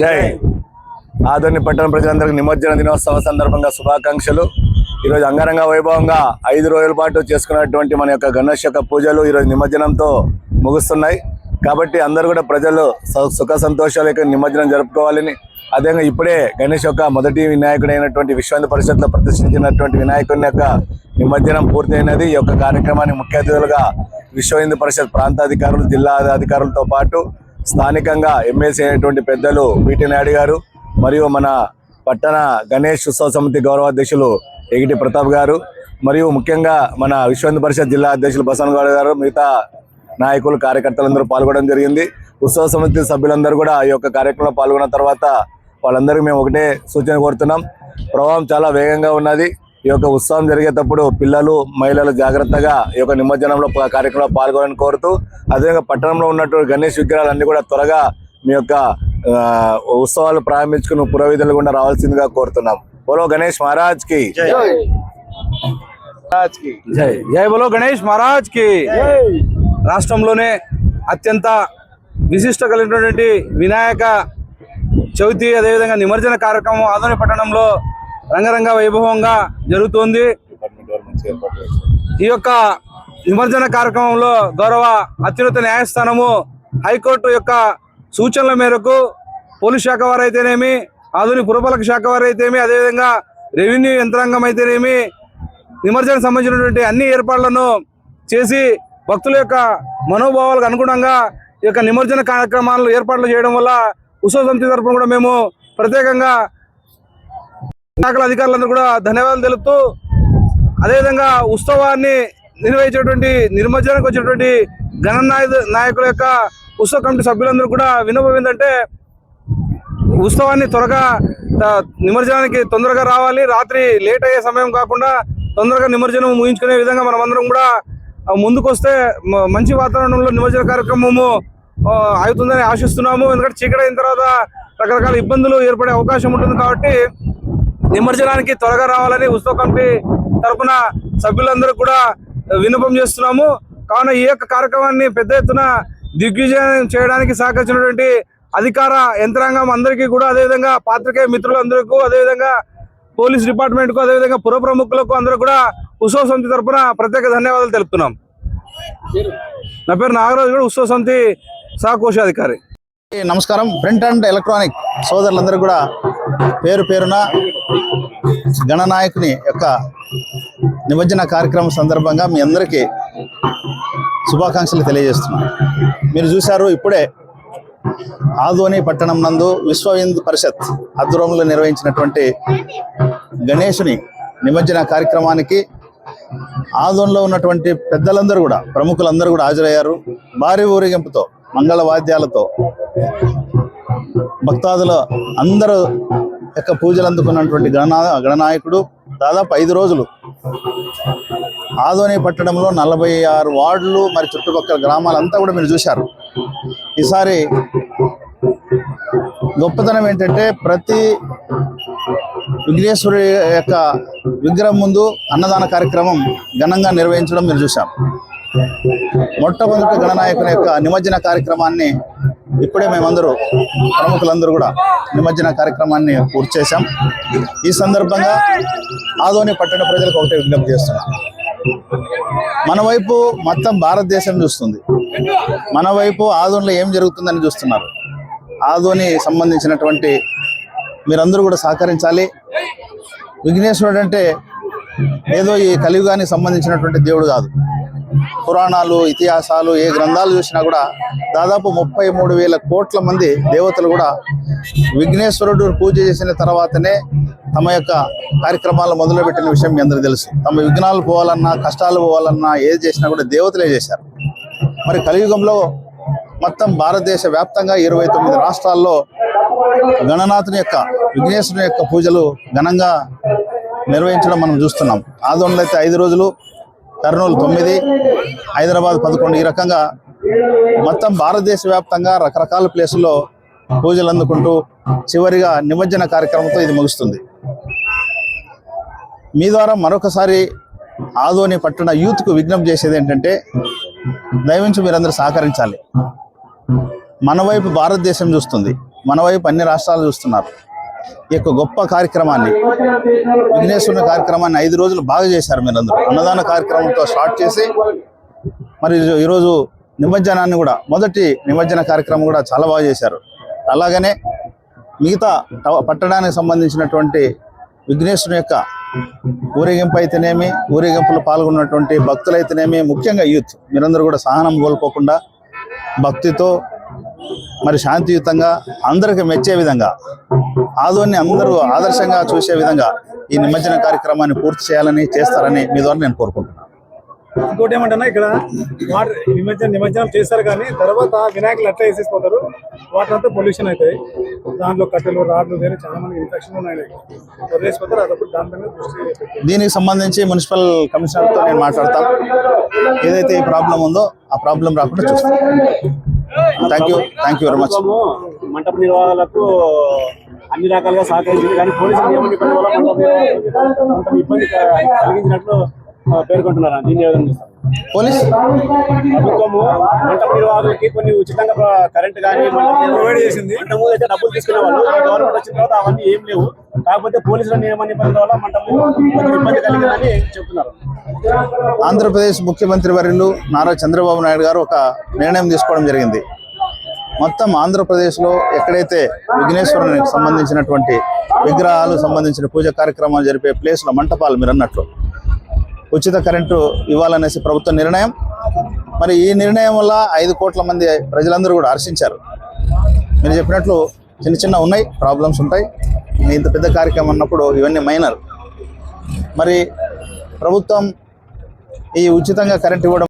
జై. ఆదోని పట్టణ ప్రజలందరికీ నిమజ్జన దినోత్సవ సందర్భంగా శుభాకాంక్షలు. ఈరోజు అంగరంగ వైభవంగా ఐదు రోజుల పాటు చేసుకున్నటువంటి మన యొక్క గణేష్ యొక్క పూజలు ఈరోజు నిమజ్జనంతో ముగుస్తున్నాయి. కాబట్టి అందరూ కూడా ప్రజలు సుఖ సంతోషాల యొక్క నిమజ్జనం జరుపుకోవాలని. అదేవిధంగా ఇప్పుడే గణేష్ యొక్క మొదటి వినాయకుడు అయినటువంటి విశ్వాంత పరిషత్లో ప్రతిష్ఠించినటువంటి వినాయకుని యొక్క నిమజ్జనం పూర్తయినది. ఈ యొక్క కార్యక్రమాన్ని ముఖ్య అతిథులుగా విశ్వ హిందూ పరిషత్ ప్రాంతాధికారులు జిల్లా అధికారులతో పాటు స్థానికంగా ఎమ్మెల్సీ అయినటువంటి పెద్దలు వీటి నాయుడు గారు మరియు మన పట్టణ గణేష్ ఉత్సవ సమితి గౌరవాధ్యక్షులు ఎగిటి ప్రతాప్ గారు మరియు ముఖ్యంగా మన విశ్వ పరిషత్ జిల్లా అధ్యక్షులు బసవనగౌడ గారు మిగతా నాయకులు కార్యకర్తలందరూ పాల్గొనడం జరిగింది. ఉత్సవ సమితి సభ్యులందరూ కూడా ఈ యొక్క కార్యక్రమంలో పాల్గొన్న తర్వాత వాళ్ళందరికీ మేము ఒకటే సూచన కోరుతున్నాం. ప్రభావం చాలా వేగంగా ఉన్నది. ఈ యొక్క ఉత్సవం జరిగేటప్పుడు పిల్లలు మహిళలు జాగ్రత్తగా ఈ యొక్క నిమజ్జనంలో కార్యక్రమంలో పాల్గొనని కోరుతూ అదేవిధంగా పట్టణంలో ఉన్నటువంటి గణేష్ విగ్రహాలన్నీ కూడా త్వరగా మీ యొక్క ఉత్సవాలు ప్రారంభించుకుని పురోవిధులు గుండా రావాల్సిందిగా కోరుతున్నాం. బోలో గణేష్ మహారాజ్కి జై జై బలో గణేష్ మహారాజ్కి రాష్ట్రంలోనే అత్యంత విశిష్ట కలిగినటువంటి వినాయక చవితి అదేవిధంగా నిమజ్జన కార్యక్రమం ఆదోని పట్టణంలో రంగరంగ వైభవంగా జరుగుతోంది. ఈ యొక్క నిమజ్జన కార్యక్రమంలో గౌరవ అత్యున్నత న్యాయస్థానము హైకోర్టు యొక్క సూచనల మేరకు పోలీస్ శాఖ వారు అయితేనేమి ఆధునిక పురపాలక శాఖ వారు అయితేమి అదేవిధంగా రెవెన్యూ యంత్రాంగం అయితేనేమి నిమజ్జన సంబంధించినటువంటి అన్ని ఏర్పాట్లను చేసి భక్తుల యొక్క మనోభావాలకు అనుగుణంగా ఈ యొక్క నిమజ్జన కార్యక్రమాలు ఏర్పాట్లు చేయడం వల్ల ఉత్సవ సమితి తరఫున కూడా మేము ప్రత్యేకంగా శాఖల అధికారులందరూ కూడా ధన్యవాదాలు తెలుపుతూ అదేవిధంగా ఉత్సవాన్ని నిర్వహించేటువంటి నిర్మజ్జనానికి వచ్చినటువంటి గణనాయక నాయకుల యొక్క ఉత్సవ కమిటీ సభ్యులందరూ కూడా వినోభం ఏంటంటే ఉత్సవాన్ని త్వరగా నిమజ్జనానికి తొందరగా రావాలి. రాత్రి లేట్ అయ్యే సమయం కాకుండా తొందరగా నిమజ్జనం ముగించుకునే విధంగా మనమందరం కూడా ముందుకొస్తే మ- మంచి వాతావరణంలో నిమజ్జన కార్యక్రమము అవుతుందని ఆశిస్తున్నాము. ఎందుకంటే చీకటి అయిన తర్వాత రకరకాల ఇబ్బందులు ఏర్పడే అవకాశం ఉంటుంది కాబట్టి నిమజ్జనానికి త్వరగా రావాలని ఉత్సవ కమిటీ తరపున సభ్యులందరూ కూడా విన్నపం చేస్తున్నాము. కావున ఈ యొక్క కార్యక్రమాన్ని పెద్ద ఎత్తున దిగ్విజయం చేయడానికి సహకరించినటువంటి అధికార యంత్రాంగం అందరికీ కూడా అదేవిధంగా పాత్రికేయ మిత్రులందరికీ అదేవిధంగా పోలీస్ డిపార్ట్మెంట్కు అదేవిధంగా పుర ప్రముఖులకు అందరూ కూడా ఉత్సవ సమితి తరఫున ప్రత్యేక ధన్యవాదాలు తెలుపుతున్నాం. నా పేరు నాగరాజు కూడా ఉత్సవ సమితి సహకోశాధికారి నమస్కారం. ప్రింట్ అండ్ ఎలక్ట్రానిక్ సోదరులందరూ కూడా పేరు పేరున గణనాయకుని యొక్క నిమజ్జన కార్యక్రమం సందర్భంగా మీ అందరికీ శుభాకాంక్షలు తెలియజేస్తున్నాను. మీరు చూశారు ఇప్పుడే ఆదోని పట్టణం నందు విశ్వ హిందూ పరిషత్ ఆధ్వర్యంలో నిర్వహించినటువంటి గణేషుని నిమజ్జన కార్యక్రమానికి ఆదోన్లో ఉన్నటువంటి పెద్దలందరూ కూడా ప్రముఖులందరూ కూడా హాజరయ్యారు. భారీ ఊరేగింపుతో మంగళ వాద్యాలతో భక్తాదులు అందరూ యొక్క పూజలు అందుకున్నటువంటి గణనా గణనాయకుడు దాదాపు ఐదు రోజులు ఆదోని పట్టణంలో నలభై ఆరు వార్డులు మరి చుట్టుపక్కల గ్రామాలంతా కూడా మీరు చూశారు. ఈసారి గొప్పతనం ఏంటంటే ప్రతి విఘ్నేశ్వరి యొక్క విగ్రహం ముందు అన్నదాన కార్యక్రమం ఘనంగా నిర్వహించడం మీరు చూశాం. మొట్టమొదటి గణనాయకుని యొక్క నిమజ్జన కార్యక్రమాన్ని ఇప్పుడే మేమందరూ ప్రముఖులందరూ కూడా నిమజ్జన కార్యక్రమాన్ని పూర్తి చేశాం. ఈ సందర్భంగా ఆదోని పట్టణ ప్రజలకు ఒకటే విజ్ఞప్తి చేస్తున్నాం. మన వైపు మొత్తం భారతదేశం చూస్తుంది. మన వైపు ఆదోనిలో ఏం జరుగుతుందని చూస్తున్నారు. ఆదోని సంబంధించినటువంటి మీరందరూ కూడా సహకరించాలి. విఘ్నేశ్వరుడు అంటే ఏదో ఈ కలియుగానికి సంబంధించినటువంటి దేవుడు కాదు. పురాణాలు ఇతిహాసాలు ఏ గ్రంథాలు చూసినా కూడా దాదాపు ముప్పై మూడు వేల కోట్ల మంది దేవతలు కూడా విఘ్నేశ్వరుడు పూజ చేసిన తర్వాతనే తమ యొక్క కార్యక్రమాలు మొదలుపెట్టిన విషయం మీ అందరికీ తెలుసు. తమ విఘ్నాలు పోవాలన్నా కష్టాలు పోవాలన్నా ఏది చేసినా కూడా దేవతలే చేశారు. మరి కలియుగంలో మొత్తం భారతదేశ వ్యాప్తంగా ఇరవై తొమ్మిది రాష్ట్రాల్లో గణనాథుని యొక్క విఘ్నేశ్వరుని యొక్క పూజలు ఘనంగా నిర్వహించడం మనం చూస్తున్నాం. ఆదోళనలో అయితే ఐదు రోజులు కర్నూలు తొమ్మిది హైదరాబాద్ పదకొండు ఈ రకంగా మొత్తం భారతదేశ వ్యాప్తంగా రకరకాల ప్లేసుల్లో పూజలు అందుకుంటూ చివరిగా నిమజ్జన కార్యక్రమంతో ఇది ముగుస్తుంది. మీ ద్వారా మరొకసారి ఆదోని పట్టణ యూత్కు విజ్ఞప్తి చేసేది ఏంటంటే దయవించి మీరందరూ సహకరించాలి. మన వైపు భారతదేశం చూస్తుంది. మన వైపు అన్ని రాష్ట్రాలు చూస్తున్నారు. ఈ యొక్క గొప్ప కార్యక్రమాన్ని విఘ్నేశ్వరుని కార్యక్రమాన్ని ఐదు రోజులు బాగా చేశారు మీరందరూ. అన్నదాన కార్యక్రమంతో స్టార్ట్ చేసి మరి ఈరోజు నిమజ్జనాన్ని కూడా మొదటి నిమజ్జన కార్యక్రమం కూడా చాలా బాగా చేశారు. అలాగనే మిగతా పట్టడానికి సంబంధించినటువంటి విఘ్నేశ్వరుని యొక్క ఊరేగింపు అయితేనేమి ఊరేగింపులో పాల్గొన్నటువంటి భక్తులైతేనేమి ముఖ్యంగా యూత్. మీరందరూ కూడా సహనం కోల్పోకుండా భక్తితో మరి శాంతియుతంగా అందరికి మెచ్చే విధంగా ఆదోని అందరూ ఆదర్శంగా చూసే విధంగా ఈ నిమజ్జన కార్యక్రమాన్ని పూర్తి చేయాలని చేస్తారని మీ ద్వారా నేను కోరుకుంటున్నాను. ఇంకోటి ఏమంటున్నా ఇక్కడ వాటర్ నిమజ్జనం నిమజ్జనం చేస్తారు కానీ తర్వాత వినాయకులు అట్లా వేసేసిపోతారు. వాటర్ అంతా పొల్యూషన్ అవుతాయి. దాంట్లో కట్టెలు రాడ్లు వేరే చాలా మంది ఇన్ఫెక్షన్ ఉన్నాయి. వదిలేసిపోతారు. అదప్పుడు దానిపైన దృష్టి. దీనికి సంబంధించి మున్సిపల్ కమిషనర్తో నేను మాట్లాడతాను ఏదైతే ఈ ప్రాబ్లం ఉందో ఆ ప్రాబ్లం రాకుండా చూస్తాను thank you thank you very much మంటప నిర్వాహకులకు అన్ని రకాలుగా సహకరించింది. కానీ పోలీసులు ఇబ్బంది కలిగించినట్లు పేర్కొంటున్నారు? దీన్ని? పోలీస్? ప్రభుత్వము నిర్వాహకులకి కొన్ని ఉచితంగా కరెంట్ కానీ ప్రొవైడ్ చేసింది. అయితే డబ్బులు తీసుకునే వాళ్ళు. గవర్నమెంట్ వచ్చిన తర్వాత అవన్నీ ఏం లేవు. కాకపోతే పోలీసుల నియమ నిబంధనల వల్ల ఇబ్బంది కలిగిందని చెప్తున్నారు. ఆంధ్రప్రదేశ్ ముఖ్యమంత్రి వర్యులు నారా చంద్రబాబు నాయుడు గారు ఒక నిర్ణయం తీసుకోవడం జరిగింది. మొత్తం ఆంధ్రప్రదేశ్లో ఎక్కడైతే విఘ్నేశ్వరునికి సంబంధించినటువంటి విగ్రహాలు సంబంధించిన పూజ కార్యక్రమాలు జరిపే ప్లేస్లో మంటపాలు మీరు అన్నట్లు. ఉచిత కరెంటు ఇవ్వాలనేసి ప్రభుత్వ నిర్ణయం. మరి ఈ నిర్ణయం వల్ల ఐదు కోట్ల మంది ప్రజలందరూ కూడా హర్షించారు. మీరు చెప్పినట్లు చిన్న చిన్న ఉన్నాయి ప్రాబ్లమ్స్ ఉంటాయి. ఇంత పెద్ద కార్యక్రమం అన్నప్పుడు ఇవన్నీ మైనర్ మరి ప్రభుత్వం ఈ ఉచితంగా కరెంట్ ఇవ్వడం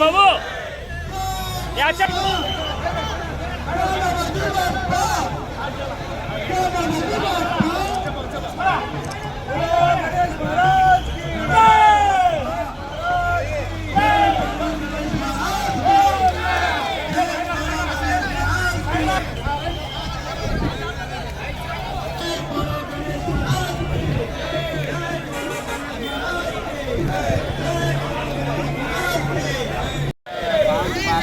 बाबू याच्या गणेश महाराज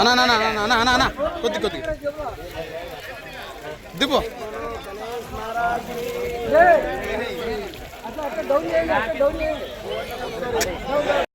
అన్నా అన్నా అన్నా అన్నా అన్నా కొద్ది డౌన్ చేయండి